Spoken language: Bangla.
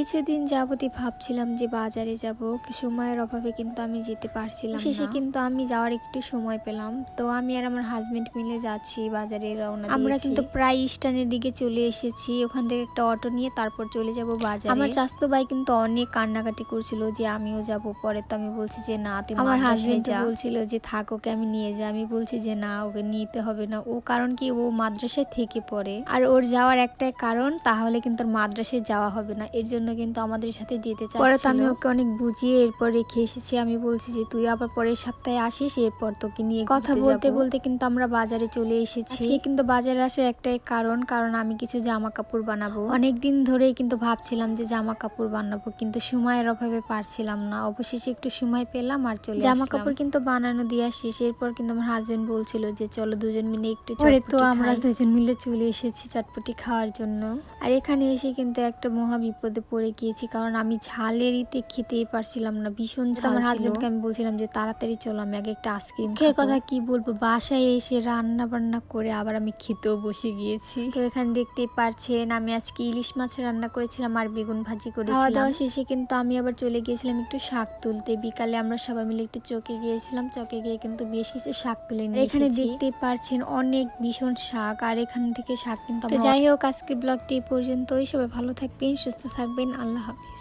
কিছুদিন যাবতই ভাবছিলাম যে বাজারে যাব। সময়ের অভাবে কিন্তু আমি যেতে পারছিলাম শেষে কিন্তু আমি যাওয়ার একটু সময় পেলাম। তো আমি আর আমার হাজবেন্ড মিলে যাচ্ছি বাজারে রওনা আমরা কিন্তু প্রায় স্টানের দিকে চলে এসেছি। ওখান থেকে একটা অটো নিয়ে তারপর চলে যাব বাজারে। আমার চাস্তো ভাই কিন্তু অনেক কান্নাকাটি করছিল যে আমিও যাব। পরে তো আমি বলছি যে না তুমি আমার হাজবেন্ড বলছিল যে থাক ওকে আমি নিয়ে যাই আমি বলছি যে না ওকে নিতে হবে না। ও কারণ কি ও মাদ্রাসায় থেকে পড়ে। আর ওর যাওয়ার একটাই কারণ তাহলে কিন্তু মাদ্রাসায় যাওয়া হবে না। এর জন্য কিন্তু আমাদের সাথে যেতে চাই পরে তো আমি ওকে অনেক বুঝিয়ে এরপর রেখে এসেছি। আমি বলছি যে তুই আবার পরের সপ্তাহে আসিস এরপর তোকে নিয়ে কথা বলতে বলতে কিন্তু আমরা বাজারে চলে এসেছি। আজকে কিন্তু বাজারে আসার একটাই কারণ কারণ আমি কিছু জামা কাপড় বানাবো। অনেক দিন ধরেই কিন্তু ভাবছিলাম যে জামা কাপড় বানাবো কিন্তু সময়ের অভাবে পারছিলাম না। অবশেষে একটু সময় পেলাম আর চলে জামা কাপড় কিন্তু বানানো দিয়ে শেষ। এরপর কিন্তু আমার হাজবেন্ড বলছিল যে চলো দুজন মিলে একটু তো আমরা দুজন মিলে চলে এসেছি চটপটি খাওয়ার জন্য। আর এখানে এসে কিন্তু একটা মহা বিপদে পড়ে গিয়েছি কারণ আমি ঝালের ইতে খেতেই পারছিলাম না ভীষণ ঝাল আমার হাজবেন্ডকে আমি বলছিলাম যে তাড়াতাড়ি চলো আমি আগে একটা আইসক্রিম খেয়ে কথা কি বলব বাসায় এসে রান্না বান্না করে আবার আমি খেতেও বসে গিয়েছি। তো এখানে দেখতেই পারছেন আমি আজকে ইলিশ মাছ রান্না করেছিলাম আর বেগুন ভাজি করেছিলাম। খাওয়া দাওয়া শেষে কিন্তু আমি আবার চলে গিয়েছিলাম একটু শাক তুলতে। বিকালে আমরা সবাই মিলে একটু চকে গিয়েছিলাম চকে গিয়ে কিন্তু বেশ কিছু শাক তুলে নিয়ে এখানে দেখতে পারছেন অনেক ভীষণ শাক আর এখান থেকে শাক কিন্তু যাই হোক আজকের ব্লগটি এই পর্যন্তই। সবাই ভালো থাকবেন সুস্থ থাকবেন। আল্লাহ হাফিজ।